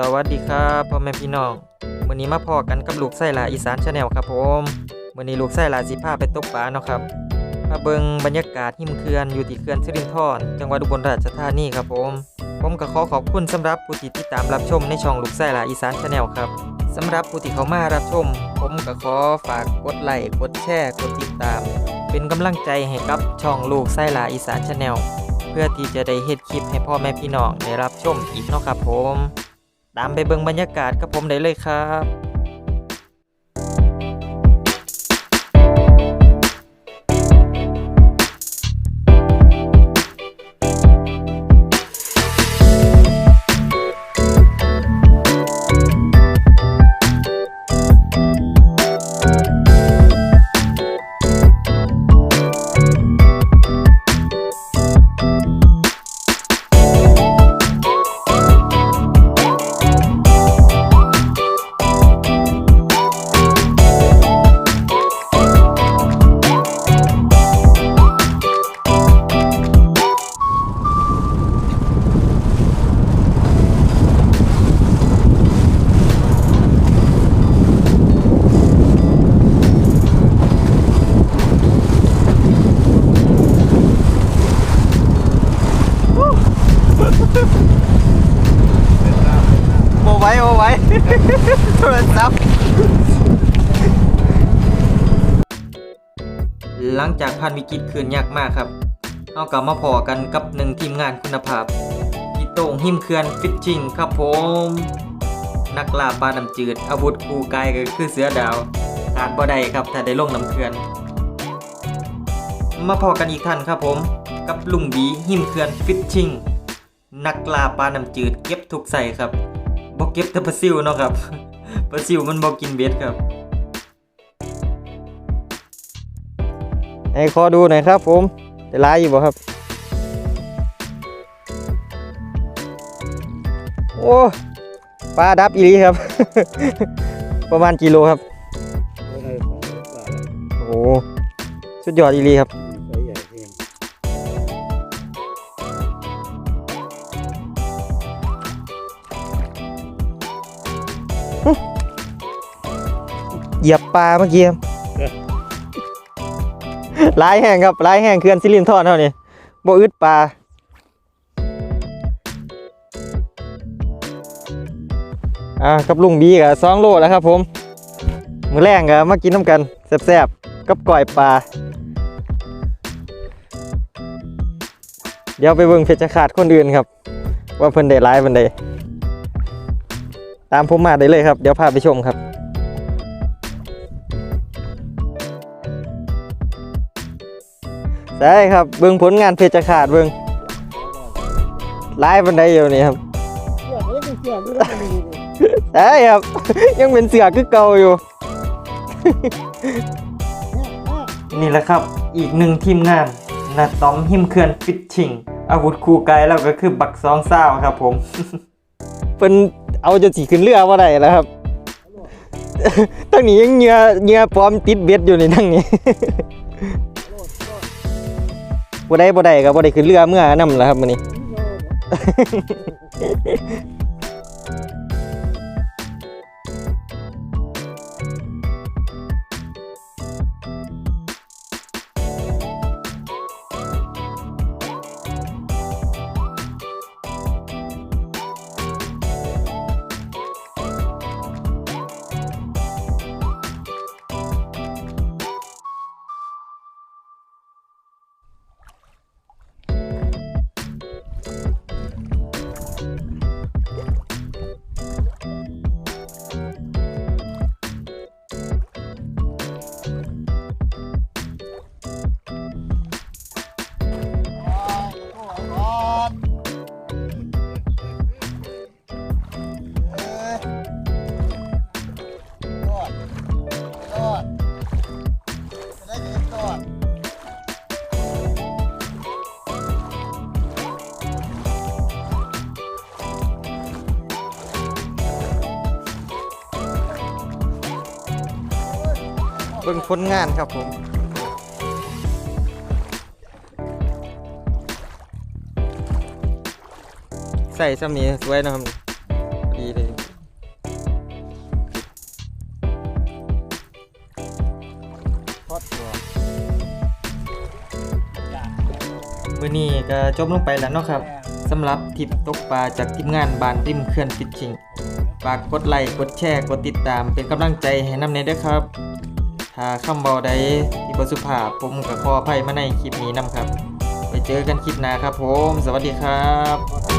สวัสดีครับพ่อแม่พี่น้องมื้อนี้มาพอกันกับลูกไส้หลาอีสานชาแนลครับผมมื้อนี้ลูกไส้หลาสิพาไปตกปลาเนาะครับมาเบิ่งบรรยากาศหิมเขื่อนอยู่ที่เขื่อนสิรินธรจังหวัดอุบลราชธานีครับผมผมก็ขอขอบคุณสำหรับผู้ที่ติดตามรับชมในช่องลูกไส้หลาอีสานชาแนลครับสำหรับผู้ที่เขามารับชม ผมก็ขอฝากกดไลค์กดแชร์กดติดตาม เป็นกำลังใจให้กับช่องลูกไส้หลาอีสานชาแนลเพื่อที่จะได้เฮ็ดคลิปให้พ่อแม่พี่น้องได้รับชมอีกเนาะครับผม ตามไปเบิ่งบรรยากาศกับผมได้เลยครับ หลังจากผ่านวิกฤตคืนยากมากครับเอากลับมาพอกันกับหนึ่งทีมงานคุณภาพพี่โต้งหิมเขื่อนฟิชชิงครับผม นักล่าปลาน้ำจืด อาวุธคู่กายก็คือเสือดาวขาดบ่ได้ครับถ้าได้ลงน้ำเขื่อน มาพอกันอีกท่านครับผม กับลุงบีหิมเขื่อนฟิชชิงนักล่าปลาน้ำจืดเก็บทุกใส่ครับบ่เก็บแต่ปลาซิวเนาะครับปลาซิวมันบ่กินเบ็ดครับ ให้ขอดูหน่อยครับผมได้ลายอยู่บ่ครับ โอ้ปลาดับอีหลีครับ ประมาณกิโลครับ โอ้สุดยอดอีหลีครับเหยียบปลาเมื่อกี้ครับ ลายแห้งครับลายแห้งเขื่อนซิลินทอนเท่านี้บ่อึดปลาอ่ากับลุงบีกับสองโลแล้วครับ ผม มือแรงก็มากินน้ำกันแซ่บๆกับก่อยปลาเดี๋ยวไปเบิ่งเพชรขาดคนอื่นครับ ว่าเพิ่นได้ร้ายเพิ่นได้ตามผมมาได้เลยครับ เดี๋ยวพาไปชมครับ ใช่ครับเบิ่งผลงานเพชรขาดเบิ่งร้ายบันไดอยู่นี่ครับใช่ครับ ยังเป็นเสือคือเก่าอยู่ นี่แหละครับอีกหนึ่งทีมงานนาตอมหิมเขื่อนฟิชชิง อาวุธคู่กายเราก็คือบักซองซ่าครับผมเป็นเอาจนสีขึ้นเรือว่าได้แล้วครับตั้งนี้ยังเงือเงือปลอมติดเบ็ดอยู่ในทั้งนี้ บ่ได้บ่ได้ก็บ่ได้ขึ้นเรือเมื่อนำแหล้วครับมื้อนี้ บิ่ค้นงานครับผมใส่ซ้ำนี้สวยนะครับดีเลยทอดตัวมือนี้ก็จบลงไปแล้วเนาะครับสำหรับทิปตกปลาจากทีมงานบานริมเคลื่อนฟิชชิงฝากกดไลค์กดแชร์กดติดตามเป็นกำลังใจให้น้ำเนยด้วยครับ ถ้าคำเบาใดที่บสุภาพผมก็ขออภัยมาในคลิปนี้นํครับ ไปเจอกันคลิปหน้าครับผม สวัสดีครับ